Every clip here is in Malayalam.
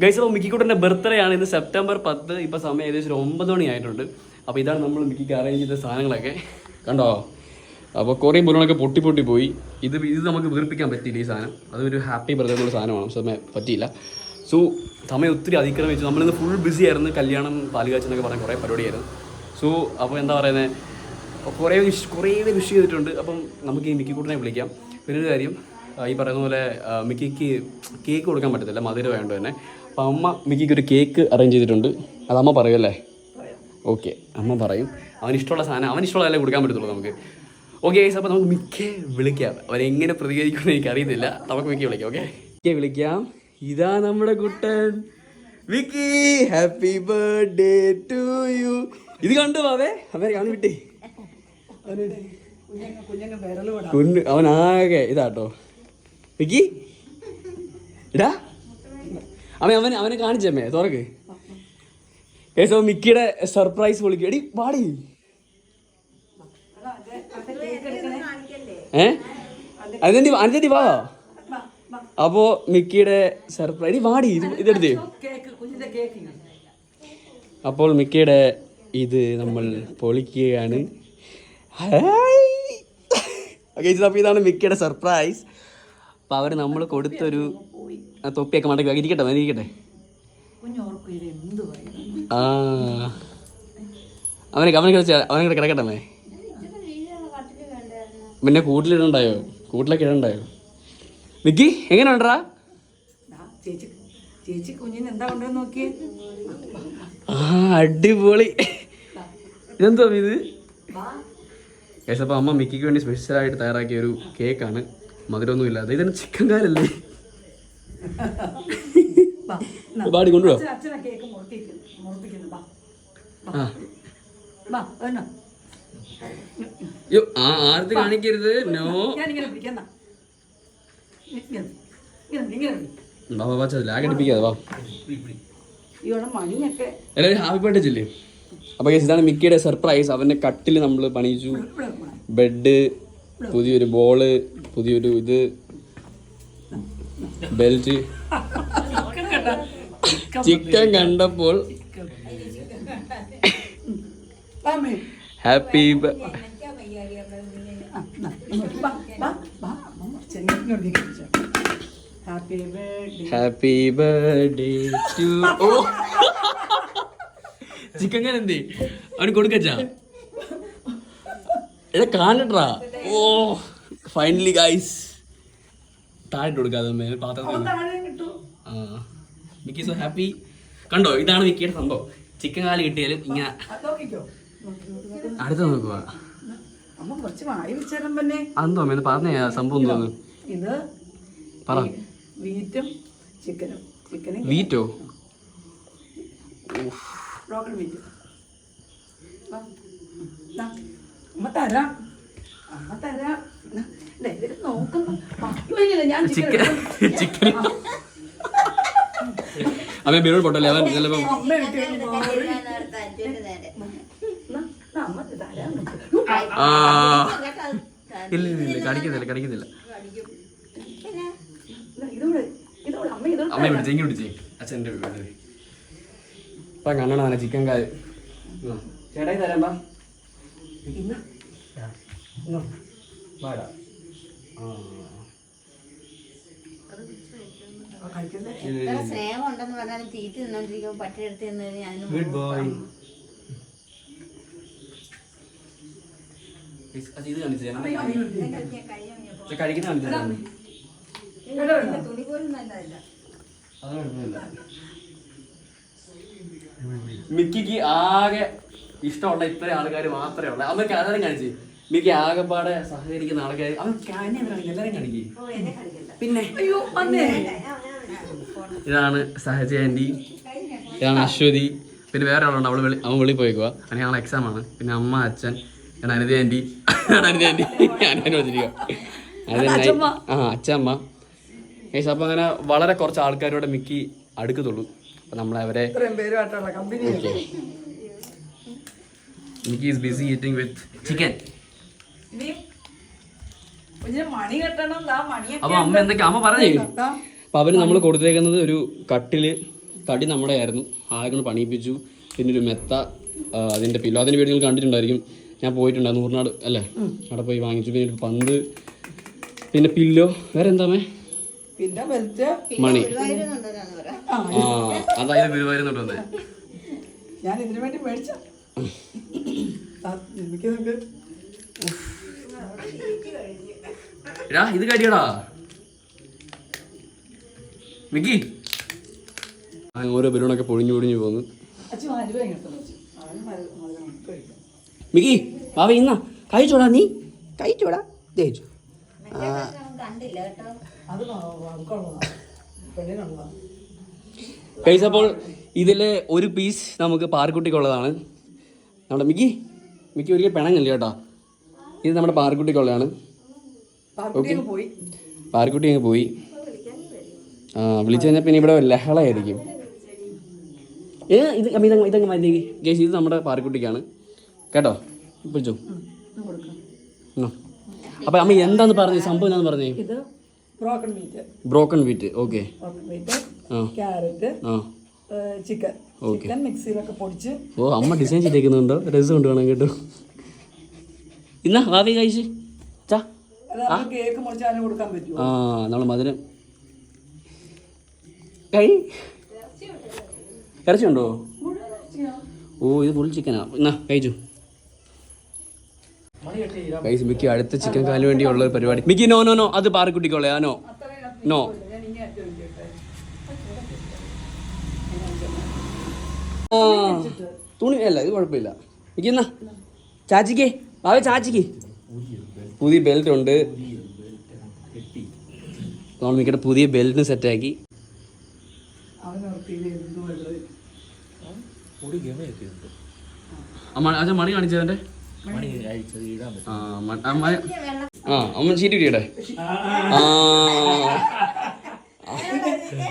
ഗൈസ് അപ്പോൾ മിക്കിക്കുട്ടന്റെ ബർത്ത്ഡേ ആണ് ഇന്ന് സെപ്റ്റംബർ പത്ത്. ഇപ്പോൾ സമയം ഏകദേശം ഒമ്പത് മണി ആയിട്ടുണ്ട്. അപ്പോൾ ഇതാണ് നമ്മൾ മിക്കിക്ക് അറേഞ്ച് ചെയ്ത സാധനങ്ങളൊക്കെ. കണ്ടോ? അപ്പോൾ കുറേ ബലൂണൊക്കെ പൊട്ടി പൊട്ടി പോയി. ഇത് ഇത് നമുക്ക് വീർപ്പിക്കാൻ പറ്റിയില്ല ഈ സാധനം. അതൊരു ഹാപ്പി ബർത്ത്ഡേ എന്നുള്ള സാധനമാണ്. സമയം പറ്റിയില്ല. സോ സമയം ഒത്തിരി അതിക്രമിച്ചു. നമ്മളിന്ന് ഫുൾ ബിസി ആയിരുന്നു. കല്യാണം പാലുകാച്ച് എന്നൊക്കെ പറഞ്ഞ കുറേ പരിപാടിയായിരുന്നു. സോ അപ്പോൾ എന്താ പറയുന്നത് കുറേ വിഷ് കുറേ വിഷ് ചെയ്തിട്ടുണ്ട്. അപ്പം നമുക്ക് ഈ മിക്കിക്കൂട്ടിനെ വിളിക്കാം. പിന്നെ ഒരു കാര്യം ഈ പറയുന്ന പോലെ മിക്കിക്ക് കേക്ക് കൊടുക്കാൻ പറ്റത്തില്ല. മധുരം വേണ്ട തന്നെ. അപ്പം അമ്മ മിക്കിക്ക് ഒരു കേക്ക് അറേഞ്ച് ചെയ്തിട്ടുണ്ട്. അത് അമ്മ പറയുമല്ലേ ഓക്കെ അമ്മ പറയും. അവന് ഇഷ്ടമുള്ള സാധനം അവന് ഇഷ്ടമുള്ളതല്ലേ കൊടുക്കാൻ പറ്റത്തുള്ളൂ നമുക്ക്. ഓക്കെ ഗൈസ് അപ്പോൾ നമുക്ക് മിക്ക വിളിക്കാം. അവരെങ്ങനെ പ്രതികരിക്കുമെന്ന് എനിക്ക് അറിയത്തില്ല നമുക്ക് മിക്ക വിളിക്കാം ഓക്കെ? മിക്ക വിളിക്കാം. ഇതാ നമ്മുടെ കുട്ടൻ. Vicky happy birthday to you ഇത് കണ്ടു അവേ അവരെ കാണു വിട്ടേ അവൻ ആകെ ഇതാട്ടോ. വിക്കി ഇടാ അവൻ അവൻ അവനെ കാണിച്ചമ്മേ തുറക്ക്. കേസോ മിക്കിയുടെ സർപ്രൈസ് വിളിക്കും. എടി പാടി ഏ? അതിന്റെ അതിന്റെ വാ. അപ്പോ മിക്കിയുടെ സർപ്രൈസ് വാടി ഇത് ഇതെടുത്തേ. അപ്പോൾ മിക്കിയുടെ ഇത് നമ്മൾ പൊളിക്കുകയാണ്. ഇതാണ് മിക്കിയുടെ സർപ്രൈസ് അപ്പോൾ അവർ നമ്മൾ കൊടുത്തൊരു തൊപ്പിയൊക്കെ മടക്കി ഇരിക്കട്ടെ മതി, ഇരിക്കട്ടെ. ആ. അവനെ അവനെ കളിച്ച അവനെ കൂടെ കിടക്കട്ടെ പിന്നെ കൂട്ടിലിടണ്ടായോ? കൂട്ടിലൊക്കെ ഇടണ്ടായോ? വിക്കി എങ്ങനെ ഉണ്ടാ ചേച്ചി കുഞ്ഞിന് എന്താ കൊണ്ടുവന്ന് നോക്കിയേ? ആ അടിപൊളി. ഇതെന്തോ ഇത്? കേസ് അപ്പോൾ അമ്മ മിക്കിക്ക് വേണ്ടി സ്പെഷ്യലായിട്ട് തയ്യാറാക്കിയ ഒരു കേക്കാണ് മധുരമൊന്നും ഇല്ലാതെ ഇതന്നെ ചിക്കൻ കാലല്ലേ. പാടി കൊണ്ടുപോ അച്ഛൻ- അച്ഛനാ കേക്ക് മുറിപ്പിക്കുന്നു. മുറിപ്പിക്കുന്നു വാ ആ. വാ എന്നാ യ്യോ, ആ ആർത്തി കാണിക്കരുത്. നോ. എല്ലാവരും ഹാപ്പി ബർത്ത്ഡേ ചെല്ലേ. അപ്പോൾ കേസ് ഇതാണ് മിക്കിയുടെ സർപ്രൈസ്. അവന്റെ കട്ടിൽ നമ്മൾ പണിയിച്ചു. ബെഡ് പുതിയൊരു ബോൾ പുതിയൊരു ഇത് ബെൽറ്റ് ചിക്കൻ കണ്ടോ? ചിക്കൻ കണ്ടപ്പോൾ. Happy. Happy birthday to oh chicken എന്തേ അവന് കൊടുക്കച്ചാ എടാ കാണട്ടാ ഓ ഫൈനലി ഗൈസ് താഴെ കൊടുക്കാതെ മേൽ പാത്രം ആ. മിക്കി സോ ഹാപ്പി കണ്ടോ ഇതാണ് മിക്കിയുടെ സംഭവം. ചിക്കൻ കാലി കിട്ടിയാലും ഇങ്ങനെ അടുത്ത നോക്കുക നോക്കുക അമ്മ പറഞ്ഞ സംഭവം തോന്നുന്നു ഇത് പറ. വീറ്റും ചിക്കനും ചിക്കനും. വീറ്റോ? വീറ്റ്. തരാം. അമ്മ തരാം. ദാ, ദേ, ഇതിൽ നോക്കുന്നു. ബാക്കി വരില്ല ഞാൻ ചിക്കൻ ചിക്കൻ ചിക്കൻ. അമ്മ ബിരോൾ പൊട്ടല്ലേ? അവൻ ചിലപ്പോ ഇല്ല ഇല്ല ഇല്ല കടിക്കുന്നില്ല കടിക്കുന്നില്ല ദാ, ഇതൂടെ ഇതൂടെ അമ്മ ഇതൂടെ അമ്മ പിടിച്ചേ പിടിച്ചേ. അച്ഛന്റെ ഇപ്പൊ കണ്ണണ ചിക്കൻ ആ. ചേട്ടായി തരാം ബാ. വാടാ. എത്ര സ്നേഹം ഉണ്ടെന്ന് പറഞ്ഞാലും തീറ്റ ഇത് കാണിച്ചു. തരാം. കഴിക്കുന്ന കാണിച്ചു തരാം. അത് മിക്കിക്ക് ആകെ ഇഷ്ടമുള്ള ഇത്രയും ആൾക്കാർ മാത്രമേ ഉള്ളൂ. അതൊക്കെ അതാണ് കാണിച്ച്. മിക്കി ആകെപ്പാടെ സഹകരിക്കുന്ന ആൾക്കാർ അവൻ കാര്യം കാണിക്കും എല്ലാവരും കാണിക്കേ. പിന്നെ? ഇതാണ് സഹജ ആന്റി ഇതാണ് അശ്വതി. പിന്നെ വേറെ ആളുണ്ട് അവൾ വെളി അവൻ വെളിയിൽ പോയിക്കുക അങ്ങനെ ഞങ്ങൾ എക്സാം ആണ്. പിന്നെ അമ്മ അച്ഛൻ ഞാൻ അനിത ആന്റി അനിത ആന്റി ഞാൻ വെച്ചിരിക്കുക അച്ഛമ്മ. ആ അച്ഛമ്മ. ഏസ് അപ്പം അങ്ങനെ വളരെ കുറച്ച് ആൾക്കാരോടെ മിക്കി അടുക്കത്തുള്ളൂ. അപ്പം നമ്മളവരെ Micky is busy eating with chicken ഇനി മണി കെട്ടണം. അപ്പൊ അമ്മ എന്തൊക്കെ അമ്മ പറഞ്ഞു. അപ്പൊ അവർ നമ്മൾ കൊടുത്തേക്കുന്നത് ഒരു കട്ടിൽ തടി നമ്മുടെ ആയിരുന്നു ആകെ കൊണ്ട് പണിയിപ്പിച്ചു. പിന്നെ ഒരു മെത്ത അതിന്റെ പില്ലോ. അതിന്റെ വീട് നിങ്ങൾ കണ്ടിട്ടുണ്ടായിരിക്കും. ഞാൻ പോയിട്ടുണ്ടായിരുന്നു നൂറിനാട് അല്ലേ? അവിടെ പോയി വാങ്ങിച്ചു. പിന്നെ ഒരു പന്ത് പിന്നെ പില്ലോ. വേറെ എന്താമേ പിന്നെ മണി. ആ ആ അതായത് ഗുരുവായൂരുന്നുണ്ട് ഞാൻ ഇതിനു വേണ്ടി മേടിച്ച എനിക്ക് നിനക്ക് എടാ ഇത് കടിയടാ. മിക്കി. ഓരോ ബലൂണൊക്കെ പൊഴിഞ്ഞു പൊഴിഞ്ഞു പോകുന്നു. മിക്കി ബാബ ഇന്ന. കഴിച്ചോടാ നീ. കഴിച്ചോടാ. ജയിച്ചു കഴിച്ചപ്പോൾ കണ്ടില്ല കേട്ടോ അത് നമുക്കുള്ളതാണ് പെണ്ണിനുള്ളതാണ് കഴിച്ച അപ്പോൾ ഇതിലെ ഒരു പീസ് നമുക്ക് പാർക്കുട്ടിക്കുള്ളതാണ് നമ്മുടെ മിക്കി മിക്കി ഒരിക്കൽ പിണങ്ങല്ലേ കേട്ടോ? ഇത് നമ്മുടെ പോയി. പാർക്കുട്ടി അങ്ങ് പോയി. ആ വിളിച്ചു കഴിഞ്ഞാൽ പിന്നെ ഇവിടെ ലഹളയായിരിക്കും. ഏ ഇത് ഇതങ്ങ് ഇതങ്ങ് മതി ഗേസ് ഇത് നമ്മുടെ പാർക്കുട്ടിക്കാണ് കേട്ടോ? വിളിച്ചു. അപ്പൊ അമ്മ എന്താന്ന് പറഞ്ഞു? സംഭവം എന്താന്ന് പറഞ്ഞേ? Broken wheat broken wheat okay. Carrot chicken chicken മിക്സിയിലൊക്കെ പൊടിച്ച് ഓ അമ്മ ഡിസൈൻ ചെയ്തേക്കുന്നുണ്ടോ? രസം കൊണ്ട് വേണം കേട്ടോ. ഇന്നാ വാവി കഴിച്ച്. ചാ. ആ. നമ്മൾ മധുരം. കൈ. ഇറച്ചിയുണ്ടോ? ഓ ഇത് ഫുൾ ചിക്കനാ എന്നാ കഴിച്ചു. കഴിച്ചു മിക്കി അടുത്ത ചിക്കൻ കാലിന് വേണ്ടിയുള്ള ഒരു പരിപാടി. Micky no no no. അത് പാറക്കുട്ടിക്കോളെ. ആ നോ. നോ. തുണി അല്ല ഇത് കുഴപ്പമില്ല. മിക്കി എന്നാ ചാച്ചിക്ക്. ബാവ ചാച്ചിക്ക്. പുതിയ ബെൽറ്റ് ഉണ്ട്. നമ്മൾ മിക്കയുടെ പുതിയ ബെൽറ്റിന് സെറ്റാക്കി മണി കാണിച്ചതിന്റെ ആ അമ്മ ചീറ്റ് ആ.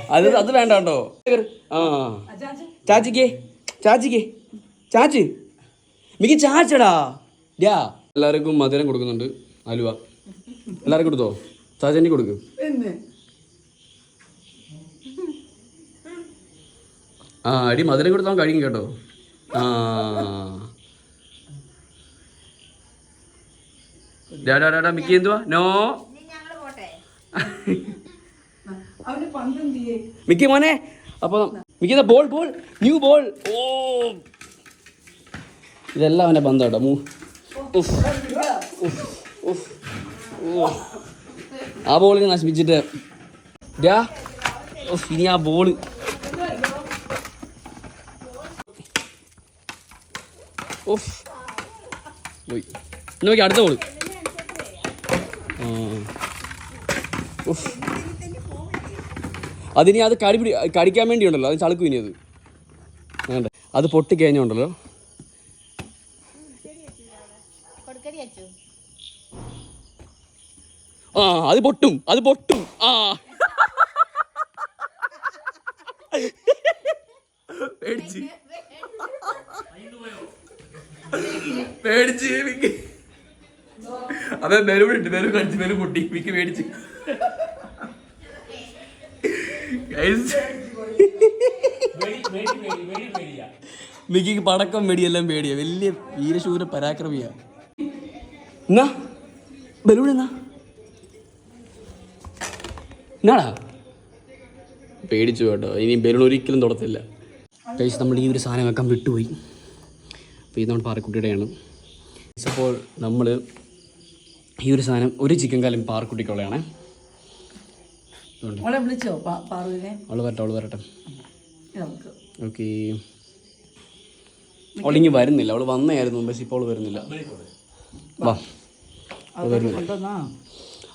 അത് അത് വേണ്ട കേട്ടോ. ആ. ചാച്ചിക്ക് ചാച്ചിക്ക്. ചാച്ചി. മിക്ക ചാച്ചടാ. ഡാ എല്ലാവർക്കും മധുരം കൊടുക്കുന്നുണ്ട്. അലുവ. എല്ലാവർക്കും കൊടുത്തോ? ചാച്ചന്റെ കൊടുക്കും. ആ അടി മധുരം കൊടുത്താൽ കഴിയും കേട്ടോ. ആ. ഡാ ഡാ ഡാ ഡാ മിക്കി എന്തുവാ? നോ. മിക്കി മോനെ അപ്പൊ Micky ball ball new ball. ഓ. ഇതെല്ലാം അവന്റെ ബന്ധം കേട്ടോ. മൂ. ആ ബോളിനെ നശിപ്പിച്ചിട്ട്. ഇനി ആ ബോൾ ഉഫ്. പോയി. നോക്കി അടുത്ത ബോൾ അതിനി അത് കടി പിടി കടിക്കാൻ വേണ്ടി ഉണ്ടല്ലോ അത് ചളുക്കും ഇനി അത്? അത് പൊട്ടി ആ അത് പൊട്ടും അത് പൊട്ടും. ആ. പേടിച്ച്. പേടിച്ച് മിക്ക്. അതെ ബലൂൺ വിട്ടു ബലൂൺ കടിച്ച് ബലൂൺ പൊട്ടി മിക്ക് പേടിച്ച്. മിക്കിക്ക് പടക്കം വെടിയെല്ലാം പേടിയാ. വലിയ വീരശൂര പരാക്രമിയാ. എന്നാ? ബലൂൺ എന്നാ? എന്നാടാ? പേടിച്ചു കേട്ടോ. ഇനി ബലൂൺ ഒരിക്കലും തുടത്തില്ല. കഴിച്ച് നമ്മൾ ഈ ഒരു സാധനം വെക്കാൻ വിട്ടുപോയി. അപ്പോൾ ഇത് നമ്മുടെ പാറക്കുട്ടിയുടെയാണ്. അപ്പോൾ നമ്മൾ ഈ ഒരു സാധനം ഒരു ചിക്കൻ കാലം പാറക്കുട്ടിക്കുള്ളതാണ് അവളെ വരട്ടെ അവൾ വരട്ടെ. നമുക്ക്. ഓക്കെ. അവളിങ്ങി വരുന്നില്ല. അവൾ വന്നായിരുന്നു പക്ഷെ ഇപ്പോൾ അവൾ വരുന്നില്ല. വാ. വരുന്നില്ല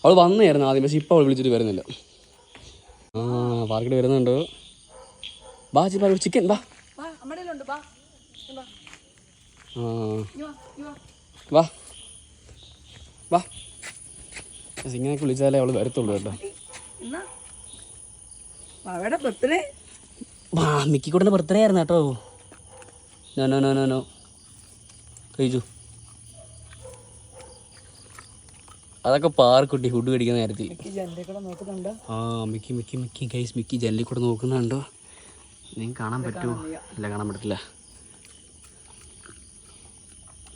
അവൾ വന്നായിരുന്നു ആദ്യം പക്ഷെ ഇപ്പോൾ അവൾ വിളിച്ചിട്ട് വരുന്നില്ല. ആ പാർക്കിട്ട് വരുന്നുണ്ട്. ബാ ചി ചിക്കൻ ബാ വാ. വാ വാ. വാ ഇങ്ങ് വാ. വാ. വാ. ഇങ്ങനെയൊക്കെ വിളിച്ചാലേ അവൾ വരത്തുള്ളൂ കേട്ടോ. അവയുടെ ബർത്ത്ഡേ. വാ മിക്കിക്കൂടെ ബർത്ത്ഡേ ആയിരുന്നു കേട്ടോ. No no no no no. കഴിച്ചു. അതൊക്കെ പാർക്കുട്ടി ഫുഡ് കഴിക്കുന്ന കാര്യത്തിൽ. ആ Mickey Mickey Mickey guys Mickey ജനലിൽ കൂടെ നോക്കുന്നുണ്ടോ? നിങ്ങൾക്ക് കാണാൻ പറ്റുമോ? ഇല്ല കാണാൻ പറ്റില്ല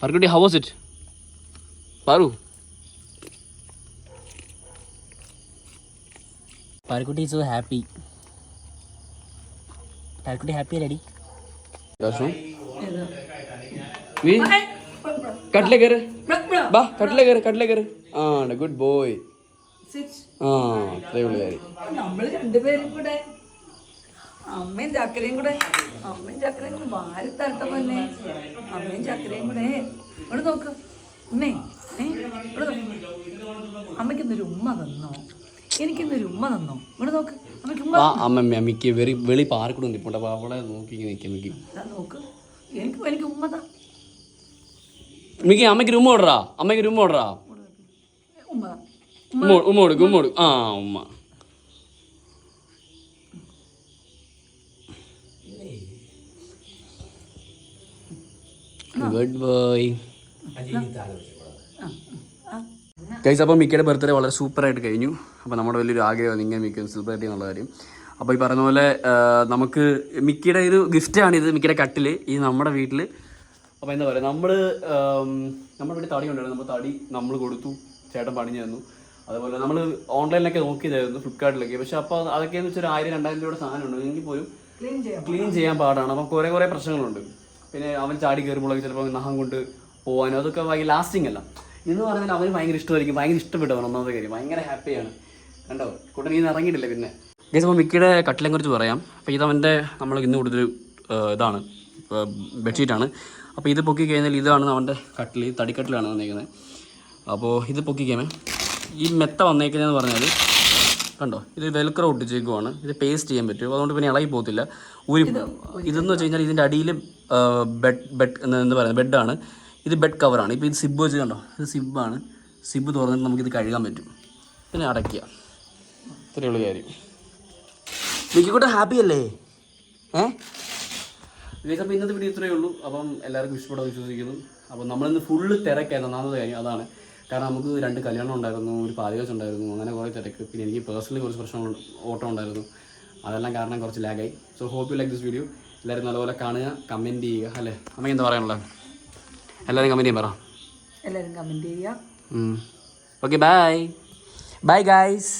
Parukutty how was it Paru? പാർക്കുട്ടി സോ ഹാപ്പി പാർക്കുട്ടി ഹാപ്പി അല്ലടി കട്ടിലെ കയറ്. ബാ കട്ടിലെ കയറ് കട്ടിലെ കയറ്. ആണ് ഗുഡ് ബോയ് ആ അത്രേ ഉള്ളു കാര്യം. നമ്മൾ രണ്ടുപേരും കൂടെ. അമ്മയും ചക്കരയും കൂടെ. അമ്മയും ചക്കരയും കൂടെ വാരി തരട്ടെ തന്നെ അമ്മയും ചക്കരയും കൂടെ. ഇവിടെ നോക്ക്. അമ്മേ ഏ ഇവിടെ നോക്ക്. അമ്മയ്ക്കിന്നൊരു ഉമ്മ തന്നോ? എനിക്കിന്നൊരു ഉമ്മ തന്നോ? ഇവിടെ നോക്ക്. അമ്മയ്ക്ക് ഉമ്മ ആ അമ്മ അമ്മയ്ക്ക് വെളി പാർക്കൂടെ നിൽപ്പുണ്ട് അവളെ നോക്കി നിൽക്കും നോക്ക്. എനിക്ക് എനിക്ക് ഉമ്മ താ. മിക്കി അമ്മയ്ക്ക് റൂം ഓടറാ അമ്മയ്ക്ക് ഉമ്മ താ. ഉമ്മ ഉമ്മ കൊടുക്കും ഉമ്മ കൊടുക്കും. ആ ഉമ്മ. Good boy. കഴിച്ച അപ്പോൾ മിക്കയുടെ ബർത്ത്ഡേ വളരെ സൂപ്പറായിട്ട് കഴിഞ്ഞു. അപ്പോൾ നമ്മുടെ വലിയൊരു ആഗ്രഹമാണ് ഇങ്ങനെ മിക്ക സെലിബ്രേറ്റ് എന്നുള്ള കാര്യം. അപ്പോൾ ഈ പറഞ്ഞ പോലെ നമുക്ക് മിക്കയുടെ ഒരു ഗിഫ്റ്റാണിത് മിക്കിയുടെ കട്ടിൽ ഈ നമ്മുടെ വീട്ടിൽ അപ്പോൾ എന്താ പറയുക നമ്മൾ നമ്മുടെ വീട്ടിൽ തടി ഉണ്ടായിരുന്നു. നമ്മൾ തടി നമ്മൾ കൊടുത്തു. ചേട്ടൻ പണിഞ്ഞു തന്നു അതുപോലെ നമ്മൾ ഓൺലൈനിലൊക്കെ നോക്കിയതായിരുന്നു ഫ്ലിപ്കാർട്ടിലൊക്കെ. പക്ഷേ അപ്പോൾ അതൊക്കെ എന്ന് വെച്ചാൽ ഒരു ആയിരം രണ്ടായിരം രൂപയുടെ സാധനം ഉണ്ട് എങ്കിൽ പോലും ക്ലീൻ ചെയ്യാം ക്ലീൻ ചെയ്യാൻ പാടാണ്. അപ്പം കുറേ കുറേ പ്രശ്നങ്ങളുണ്ട്. പിന്നെ അവൻ ചാടി കയറുമ്പോഴൊക്കെ ചിലപ്പോൾ നഹം കൊണ്ട് പോകാനും അതൊക്കെ ഭയങ്കര ലാസ്റ്റിംഗ് അല്ല. എന്ന് പറഞ്ഞാൽ അവന് ഭയങ്കര ഇഷ്ടമായിരിക്കും. ഭയങ്കര ഇഷ്ടപ്പെട്ടവൻ ഒന്നാമത്തെ കാര്യം. ഭയങ്കര ഹാപ്പിയാണ് കണ്ടോ? കൂട്ടൻ ഇന്ന് ഇറങ്ങിയിട്ടില്ല പിന്നെ. ഗൈസ് അപ്പോൾ മിക്കയുടെ കട്ടിലെ കുറിച്ച് പറയാം. അപ്പോൾ ഇതവന്റെ നമ്മൾ ഇന്ന് കൂടുതൽ ഇതാണ് ബെഡ്ഷീറ്റാണ്. അപ്പോൾ ഇത് പൊക്കി കഴിഞ്ഞാൽ ഇതാണ് അവന്റെ കട്ടിൽ തടിക്കട്ടിലാണ് വന്നേക്കുന്നത് അപ്പോൾ ഇത് പൊക്കിക്കാമേ ഈ മെത്ത വന്നേക്കുന്നതെന്ന് പറഞ്ഞാൽ കണ്ടോ? ഇത് വെൽക്രോ ഒട്ടിച്ചേക്കുവാണ്. ഇത് പേസ്റ്റ് ചെയ്യാൻ പറ്റും. അതുകൊണ്ട് പിന്നെ ഇളകി പോകത്തില്ല. ഒരു ഇതെന്ന് വെച്ച് കഴിഞ്ഞാൽ ഇതിന്റെ അടിയിൽ ബെഡ് ബെഡ് എന്താ പറയുന്നത് ബെഡാണ് ഇത് ബെഡ് കവറാണ് ഇപ്പോൾ ഇത് സിബ് വെച്ച് കണ്ടോ? ഇത് സിബാണ് സിബ് തുറന്നിട്ട് നമുക്കിത് കഴുകാൻ പറ്റും. പിന്നെ അടയ്ക്കുക. ഇത്രയുള്ള കാര്യം. മിക്കൂട്ടം ഹാപ്പി അല്ലേ? ഏ? ഗൈസ് അപ്പോൾ ഇന്നത്തെ വീഡിയോ ഇത്രയേ ഉള്ളൂ. അപ്പം എല്ലാവർക്കും ഇഷ്ടപ്പെടാൻ വിശ്വസിക്കുന്നു. അപ്പം നമ്മളിന്ന് ഫുള്ള് തിരക്കായിരുന്നു ഒന്നാമത് കാര്യം അതാണ്. കാരണം നമുക്ക് രണ്ട് കല്യാണം ഉണ്ടായിരുന്നു ഒരു പാതിവശം ഉണ്ടായിരുന്നു അങ്ങനെ കുറേ തിരക്ക്. പിന്നെ എനിക്ക് പേഴ്സണലി കുറച്ച് പ്രശ്നങ്ങൾ ഓട്ടം ഉണ്ടായിരുന്നു. അതെല്ലാം കാരണം കുറച്ച് ലാഗായി so hope you like this video എല്ലാവരും നല്ലപോലെ കാണുക കമന്റ് ചെയ്യുക അല്ലേ? അമ്മ എന്താ പറയാനുള്ളത്? എല്ലാവരും കമന്റ് ചെയ്യാൻ പറ. എല്ലാവരും കമന്റ് ചെയ്യുക. Okay bye bye guys